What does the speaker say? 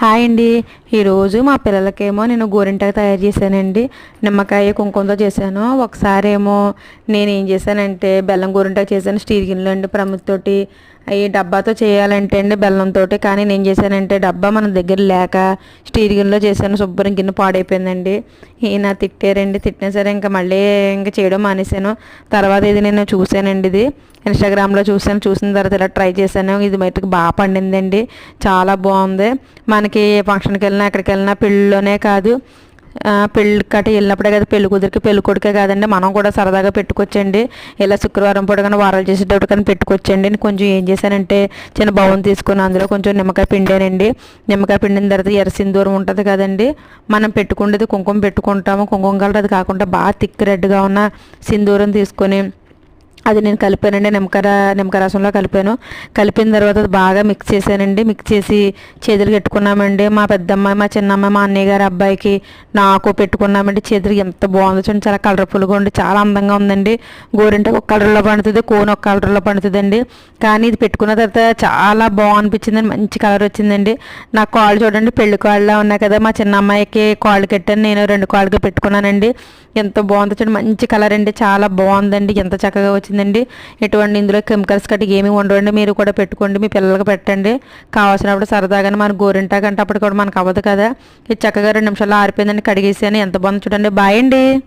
Hi అండి. ఈరోజు మా పిల్లలకేమో నేను గోరింటాకు తయారు చేశానండి. నిమ్మకాయ కుంకుమతో చేశాను. ఒకసారి ఏమో నేను ఏం చేశానంటే బెల్లం గోరింటాకు చేశాను స్టీల్ గిన్నెలో అండి ప్రముఖతోటి ఈ డబ్బాతో చేయాలంటే అండి బెల్లంతో కానీ నేను చేశానంటే డబ్బా మన దగ్గర లేక స్టీల్ గిన్నెలో చేశాను. శుభ్రం గిన్నె పాడైపోయిందండి. ఈయన తిట్టారండి. తిట్టినా సరే ఇంకా మళ్ళీ ఇంకా చేయడం మానేశాను. తర్వాత ఇది నేను చూశానండి ఇది. ఇన్స్టాగ్రామ్లో చూసాను చూసిన తర్వాత ఇలా ట్రై చేశాను. ఇది బయటకు బాగా పండిందండి. చాలా బాగుంది. మనకి ఫంక్షన్కి వెళ్ళినా ఎక్కడికి వెళ్ళినా పెళ్ళిలోనే కాదు. పెళ్ళి కట్ట వెళ్ళినప్పుడే కదా పెళ్ళి కుదిరికి పెళ్ళి కొడుకే కాదండి. మనం కూడా సరదాగా పెట్టుకోవచ్చండి ఇలా శుక్రవారం పూట కానీ వారాలు చేసేటప్పుడు కానీ పెట్టుకోవచ్చండి కొంచెం ఏం చేశానంటే చిన్న బౌన్ తీసుకుని అందులో కొంచెం నిమ్మకాయ పిండానండి. నిమ్మకాయ పిండిన తర్వాత ఎర్ర సింధూరం ఉంటుంది కదండి. మనం పెట్టుకునేది కుంకుమ పెట్టుకుంటాము. కుంకుమ కలర్ అది కాకుండా బాగా థిక్ రెడ్గా ఉన్న సింధూరం తీసుకొని అది నేను కలిపానండి నిమ్మకాయ నిమ్మక రసంలో కలిపాను. కలిపిన తర్వాత అది బాగా మిక్స్ చేశానండి. మిక్స్ చేసి చేతులు పెట్టుకున్నామండి మా పెద్దమ్మాయి మా చిన్నమ్మాయి మా అన్నయ్య గారి అబ్బాయికి నాకు పెట్టుకున్నామండి. చేతులు ఎంత బాగుందో చూడండి. చాలా కలర్ఫుల్గా ఉండి చాలా అందంగా ఉందండి. గోరింట ఒక కలర్లో పండుతుంది కోన్ ఒక కలర్లో పండుతుందండి. కానీ ఇది పెట్టుకున్న తర్వాత చాలా బాగా మంచి కలర్ వచ్చిందండి. నా కాళ్ళు చూడండి పెళ్ళి కాళ్ళలో ఉన్నాయి కదా. మా చిన్న అమ్మాయికి కాళ్ళు కట్టాను. నేను రెండు కాళ్ళకి పెట్టుకున్నానండి. ఎంత బాగుందో చూడండి. మంచి కలర్ అండి. చాలా బాగుందండి. ఎంత చక్కగా వచ్చిందండి. ఎటువంటి ఇందులో కెమికల్స్ కట్టి ఏమి ఉండవండి. మీరు కూడా పెట్టుకోండి. మీ పిల్లలకి పెట్టండి. కావాల్సినప్పుడు సరదాగానే మన గోరింటా కంటే అప్పుడు కూడా మనకు అవ్వదు కదా. ఇది చక్కగా రెండు నిమిషాలు ఆరిపోయిందండి. కడిగేసాను. ఎంత బాగుంది చూడండి. బాయ్ అండి.